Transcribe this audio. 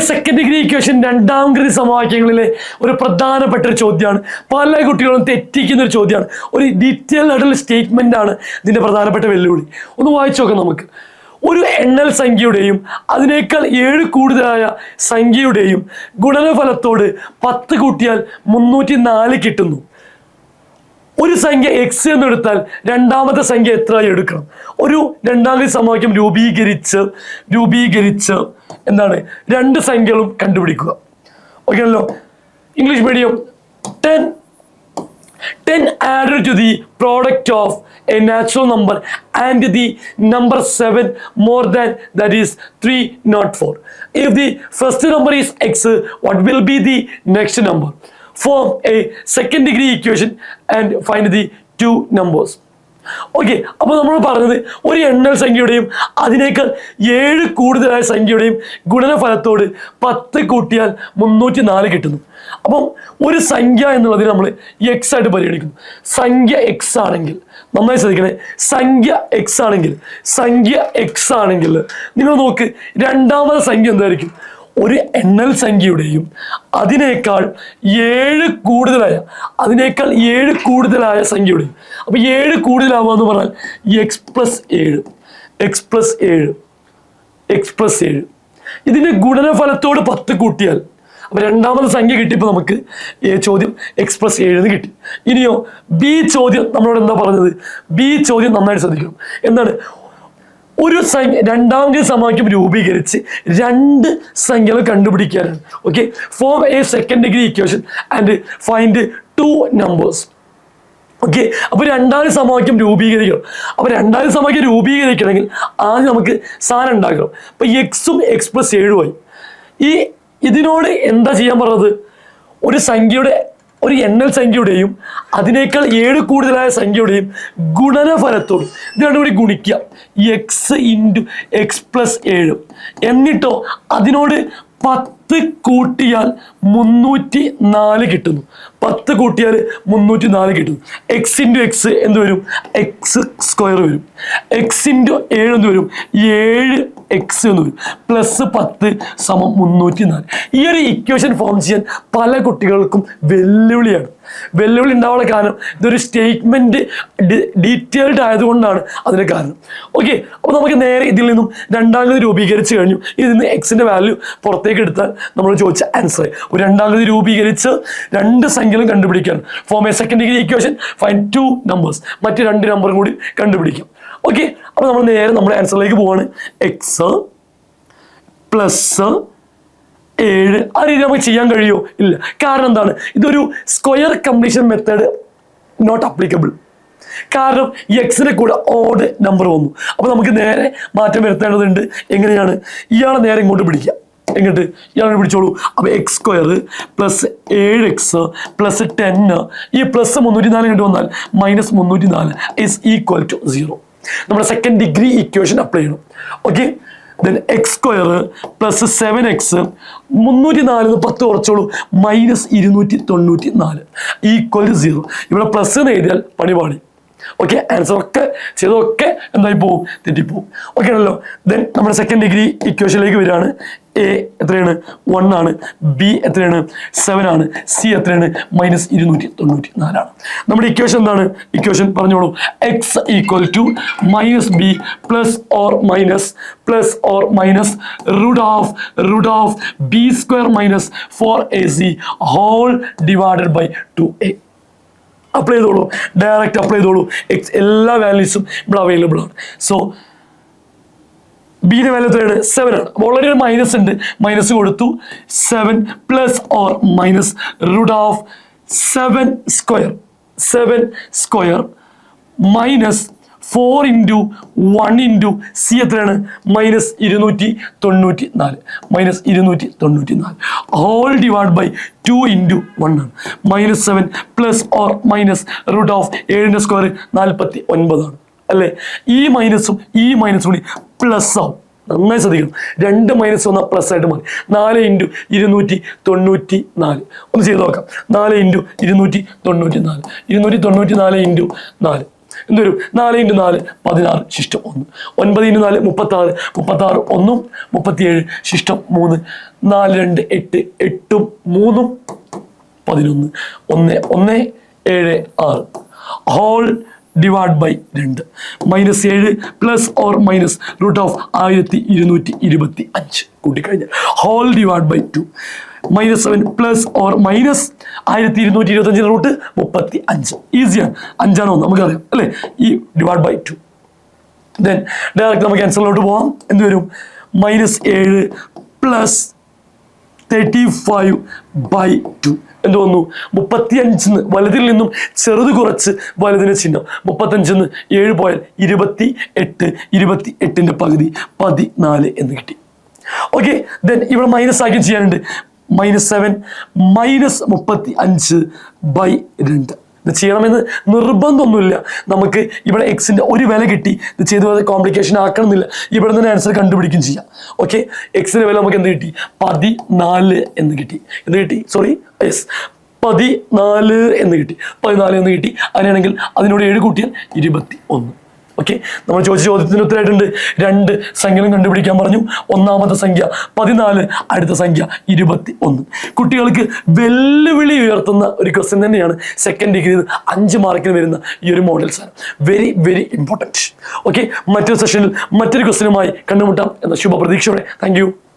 Second degree equation രണ്ടാം degree സമവാക്യങ്ങളിലെ ഒരു പ്രധാനപ്പെട്ട ഒരു ചോദ്യമാണ്. പല കുട്ടികളും തെറ്റിക്കുന്ന ഒരു ചോദ്യമാണ്. ഒരു ഡീറ്റെയിൽ ആയിട്ടുള്ള സ്റ്റേറ്റ്മെന്റ് ആണ് ഇതിന്റെ പ്രധാനപ്പെട്ട വെല്ലുവിളി. ഒന്ന് വായിച്ചു നോക്കാം നമുക്ക്. ഒരു എണ്ണൽ സംഖ്യയുടെയും അതിനേക്കാൾ ഏഴ് കൂടുതലായ സംഖ്യയുടെയും ഗുണനഫലത്തോട് പത്ത് കൂട്ടിയാൽ മുന്നൂറ്റി നാല് കിട്ടുന്നു. ഒരു സംഖ്യ എക്സ് എന്ന് എടുത്താൽ രണ്ടാമത്തെ സംഖ്യ എത്ര എടുക്കണം? ഒരു രണ്ടാമത്തെ സമവാക്യം രൂപീകരിച്ച് രൂപീകരിച്ച് എന്താണ്? രണ്ട് സംഖ്യകളും കണ്ടുപിടിക്കുക. ഓക്കെ അല്ലോ? English medium ten ten add to the product of a natural number and the number seven more than that is three not four if the first number is x what will be the next number form a second degree equation and find the two numbers. Okay അപ്പോൾ നമ്മൾ പറഞ്ഞത് ഒരു എണ്ണൽ സംഖ്യയുടെയും അതിനേക്കാൾ ഏഴ് കൂടുതലായ സംഖ്യയുടെയും ഗുണനഫലത്തോട് പത്ത് കൂട്ടിയാൽ മുന്നൂറ്റി നാല് കിട്ടുന്നു. അപ്പം ഒരു സംഖ്യ എന്നുള്ളതിന് നമ്മൾ എക്സ് ആയിട്ട് പരിഗണിക്കുന്നു. സംഖ്യ എക്സ് ആണെങ്കിൽ നന്നായി ശ്രദ്ധിക്കണേ. സംഖ്യ എക്സ് ആണെങ്കിൽ സംഖ്യ എക്സ് ആണെങ്കിൽ നിങ്ങൾ നോക്ക് രണ്ടാമത്തെ സംഖ്യ എന്തായിരിക്കും? ഒരു എണ്ണൽ സംഖ്യയുടെയും അതിനേക്കാൾ ഏഴ് കൂടുതലായ അതിനേക്കാൾ ഏഴ് കൂടുതലായ സംഖ്യയുടെയും. അപ്പോൾ ഏഴ് കൂടുതലാവുക എന്ന് പറഞ്ഞാൽ എക്സ് പ്ലസ് ഏഴ് എക്സ് പ്ലസ് ഏഴ് എക്സ് പ്ലസ് ഏഴ്. ഇതിന്റെ ഗുണനഫലത്തോട് പത്ത് കൂട്ടിയാൽ അപ്പോൾ രണ്ടാമത് സംഖ്യ കിട്ടിയപ്പോൾ നമുക്ക് ചോദ്യം എക്സ് പ്ലസ് ഏഴ് എന്ന് കിട്ടി. ഇനിയോ ബി ചോദ്യം നമ്മളോട് എന്താ പറഞ്ഞത്? ബി ചോദ്യം നന്നായിട്ട് ശ്രദ്ധിക്കണം. എന്താണ്? ഒരു സംഖ്യ രണ്ടാമത്തെ സമവാക്യം രൂപീകരിച്ച് രണ്ട് സംഖ്യകൾ കണ്ടുപിടിക്കാനാണ്. Okay form a second degree equation and find two numbers okay അപ്പോൾ രണ്ടാം സമവാക്യം രൂപീകരിക്കണം. അപ്പോൾ രണ്ടാം സമവാക്യം രൂപീകരിക്കണമെങ്കിൽ ആദ്യം നമുക്ക് സാധനം ഉണ്ടാക്കണം. അപ്പോൾ എക്സും എക്സ് പ്ലസ് ഏഴുമായി ഈ ഇതിനോട് എന്താ ചെയ്യാൻ പറഞ്ഞത്? ഒരു സംഖ്യയുടെ ഒരു എണ്ണൽ സംഖ്യയുടെയും അതിനേക്കാൾ ഏഴ് കൂടുതലായ സംഖ്യയുടെയും ഗുണനഫലത്തോട് ഇത് രണ്ടും കൂടി ഗുണിക്കുക. എക്സ് ഇന്റു എക്സ് പ്ലസ് ഏഴ്. എന്നിട്ടോ അതിനോട് പത്ത് കൂട്ടിയാൽ മുന്നൂറ്റി നാല് കിട്ടുന്നു. പത്ത് കൂട്ടിയാൽ മുന്നൂറ്റി നാല് കിട്ടുന്നു. എക്സ് ഇന്റു എക്സ് എന്ത് വരും? എക്സ് സ്ക്വയർ വരും. എക്സ് ഇന്റു ഏഴ് എന്ത് വരും? ഏഴ് എക്സ് എന്ന് വരും പ്ലസ് പത്ത് സമം മുന്നൂറ്റി നാല്. ഈ ഒരു ഇക്വേഷൻ ഫോം ചെയ്യാൻ പല കുട്ടികൾക്കും വെല്ലുവിളിയാണ്. വെല്ലുവിളി ഉണ്ടാവാനുള്ള കാരണം ഇതൊരു സ്റ്റേറ്റ്മെന്റ് ഡീറ്റെയിൽഡ് ആയതുകൊണ്ടാണ് അതിന് കാരണം. ഓക്കെ അപ്പോൾ നമുക്ക് നേരെ ഇതിൽ നിന്നും രണ്ടാമത് രൂപീകരിച്ച് കഴിഞ്ഞു. ഇതിൽ നിന്ന് എക്സിന്റെ വാല്യൂ പുറത്തേക്ക് എടുത്താൽ നമ്മൾ ചോദിച്ച ആൻസർ ഒരു രണ്ടാം രണ്ടാമത് രൂപീകരിച്ച് രണ്ട് സംഖ്യകളും കണ്ടുപിടിക്കാൻ form a second degree equation find two numbers മറ്റ് രണ്ട് നമ്പറും കൂടി കണ്ടുപിടിക്കും. ഓക്കെ അപ്പോൾ നമ്മൾ നേരെ നമ്മുടെ ആൻസറിലേക്ക് പോവാണ്. എക്സ് പ്ലസ് ഏഴ്. ആ രീതി നമുക്ക് ചെയ്യാൻ കഴിയുമോ ഇല്ല. കാരണം എന്താണ്? ഇതൊരു square completion method not applicable കാരണം എക്സിന് കൂടെ ഓഡ് നമ്പർ വന്നു. അപ്പോൾ നമുക്ക് നേരെ മാറ്റം വരുത്തേണ്ടതുണ്ട്. എങ്ങനെയാണ്? ഇയാളെ നേരെ ഇങ്ങോട്ട് പിടിക്കുക എങ്ങോട്ട് ഇയാളെ പിടിച്ചോളൂ. അപ്പോൾ എക്സ് സ്ക്വയർ പ്ലസ് ഏഴ് എക്സ് പ്ലസ് ടെന്ന് ഈ പ്ലസ് മുന്നൂറ്റി നാല് കണ്ടു വന്നാൽ മൈനസ് മുന്നൂറ്റി നാല് ഇസ് ഈക്വൽ ടു സീറോ നമ്മുടെ സെക്കൻഡ് ഡിഗ്രി ഇക്വേഷൻ അപ്ലൈ ചെയ്യണം. Okay then x square plus seven x മുന്നൂറ്റി നാലിന് പത്ത് കുറച്ചോളൂ. മൈനസ് ഇരുന്നൂറ്റി തൊണ്ണൂറ്റി നാല് ഈക്വൽ ടു സീറോ ഇവിടെ പ്ലസ് എന്ന് എഴുതിയാൽ പണി പാടി ഓക്കെ ആൻസർ ഒക്കെ ചെയ്തൊക്കെ എന്തായി പോവും? തെറ്റിപ്പോവും ഓക്കെ ആണല്ലോ. ദെൻ നമ്മുടെ സെക്കൻഡ് ഡിഗ്രി ഇക്വേഷനിലേക്ക് വരികയാണ്. എ എത്രയാണ്? വൺ ആണ്. ബി എത്രയാണ്? സെവൻ ആണ്. സി എത്രയാണ്? മൈനസ് ഇരുന്നൂറ്റി തൊണ്ണൂറ്റി നാലാണ് നമ്മുടെ ഇക്വേഷൻ എന്താണ്? ഇക്വേഷൻ പറഞ്ഞോളൂ. X equal to minus b plus or minus plus or minus root of root of b square minus four a c whole divided by two a apply ചെയ്തോളൂ. Direct apply ചെയ്തോളൂ. X എല്ലാ വാല്യൂസും ഇവിടെ available ആണ്. So ബിയുടെ value ത്രേഡ് seven ആണ്. Already ഒരു മൈനസ് ഉണ്ട്. മൈനസ് കൊടുത്തു. Seven plus or minus root of seven square seven square minus four into one into c എത്രയാണ്? മൈനസ് ഇരുന്നൂറ്റി തൊണ്ണൂറ്റി നാല് മൈനസ് ഇരുന്നൂറ്റി തൊണ്ണൂറ്റി നാല് whole divide by two into one ആണ്. Minus seven plus or minus root of ഏഴിന്റെ square നാൽപ്പത്തി ഒൻപതാണ് അല്ലേ? ഈ മൈനസും ഈ മൈനസും കൂടി പ്ലസ് ആവും. നന്നായി ശ്രദ്ധിക്കണം. രണ്ട് മൈനസ് വന്നാൽ പ്ലസ് ആയിട്ട് മാറി. നാല് ഇന്റു ഇരുന്നൂറ്റി തൊണ്ണൂറ്റി നാല് ഒന്ന് ചെയ്ത് നോക്കാം. നാല് ഇന്റു ഇരുന്നൂറ്റി തൊണ്ണൂറ്റി നാല് ഇരുന്നൂറ്റി തൊണ്ണൂറ്റി നാല് ഇന്റു നാല്. എന്ത് വരും നാല് ഇന്റു നാല് പതിനാറ് ശിഷ്ടം ഒന്ന്. ഒൻപത് ഇന്റു നാല് മുപ്പത്താറ് മുപ്പത്താറ് ഒന്നും മുപ്പത്തിയേഴ് ശിഷ്ടം മൂന്ന്. നാല് രണ്ട് എട്ട് എട്ടും മൂന്നും പതിനൊന്ന്. ഒന്ന് ഒന്ന് ഏഴ് ആറ്. ഹോൾ ഡിവൈഡ് ബൈ രണ്ട്. മൈനസ് ഏഴ് plus or minus root of ആയിരത്തി ഇരുന്നൂറ്റി ഇരുപത്തി അഞ്ച് കൂട്ടിക്കഴിഞ്ഞാൽ whole divide by two minus seven plus or minus ആയിരത്തി ഇരുന്നൂറ്റി ഇരുപത്തഞ്ചിന് റൂട്ട് മുപ്പത്തി അഞ്ച്. ഈസിയാണ് അഞ്ചാണോ നമുക്കറിയാം അല്ലേ? ഈ divide by two then direct നമുക്ക് ആൻസറിലോട്ട് പോവാം. എന്ത് വരും? മൈനസ് ഏഴ് plus thirty five by two എന്ത് വന്നു? മുപ്പത്തിയഞ്ചിന്ന് വലുതിൽ നിന്നും ചെറുത് കുറച്ച് വലുതിന് ചിഹ്നം. മുപ്പത്തഞ്ചിന്ന് ഏഴ് പോയാൽ ഇരുപത്തി എട്ട് ഇരുപത്തി എട്ടിന്റെ പകുതി പതിനാല് എന്ന് കിട്ടി. ഓക്കെ ദെൻ ഇവിടെ മൈനസ് ആക്കി ചെയ്യാനുണ്ട്. മൈനസ് സെവൻ മൈനസ് മുപ്പത്തി അഞ്ച് ബൈ രണ്ട്. ഇത് ചെയ്യണമെന്ന് നിർബന്ധമൊന്നുമില്ല. നമുക്ക് ഇവിടെ എക്സിന്റെ ഒരു വില കിട്ടി. ഇത് ചെയ്ത് കോംപ്ലിക്കേഷൻ ആക്കണമെന്നില്ല. ഇവിടെ നിന്ന് ആൻസർ കണ്ടുപിടിക്കും ചെയ്യാം. ഓക്കെ എക്സിന്റെ വില നമുക്ക് എന്ത് കിട്ടി? പതിനാല് എന്ന് കിട്ടി. എന്ത് കിട്ടി? സോറി യെസ് പതിനാല് എന്ന് കിട്ടി. പതിനാല് എന്ന് കിട്ടി. അങ്ങനെയാണെങ്കിൽ അതിനോട് ഏഴ് കൂട്ടിയാൽ ഇരുപത്തി ഒന്ന് ഓക്കെ നമ്മൾ ചോദിച്ച ചോദ്യത്തിന് ഉത്തരമായിട്ടുണ്ട് രണ്ട് സംഖ്യകളും കണ്ടുപിടിക്കാൻ പറഞ്ഞു. ഒന്നാമത്തെ സംഖ്യ പതിനാല് അടുത്ത സംഖ്യ ഇരുപത്തി ഒന്ന് കുട്ടികൾക്ക് വെല്ലുവിളി ഉയർത്തുന്ന ഒരു ക്വസ്റ്റ്യൻ തന്നെയാണ് സെക്കൻഡ് ഡിഗ്രി അഞ്ച് മാർക്കിന് വരുന്ന ഈ ഒരു മോഡൽ സാധനം വെരി വെരി ഇമ്പോർട്ടന്റ് ഓക്കെ മറ്റൊരു സെഷനിൽ മറ്റൊരു ക്വസ്റ്റ്യനുമായി കണ്ടുമുട്ടാം എന്ന ശുഭപ്രതീക്ഷയോടെ. താങ്ക്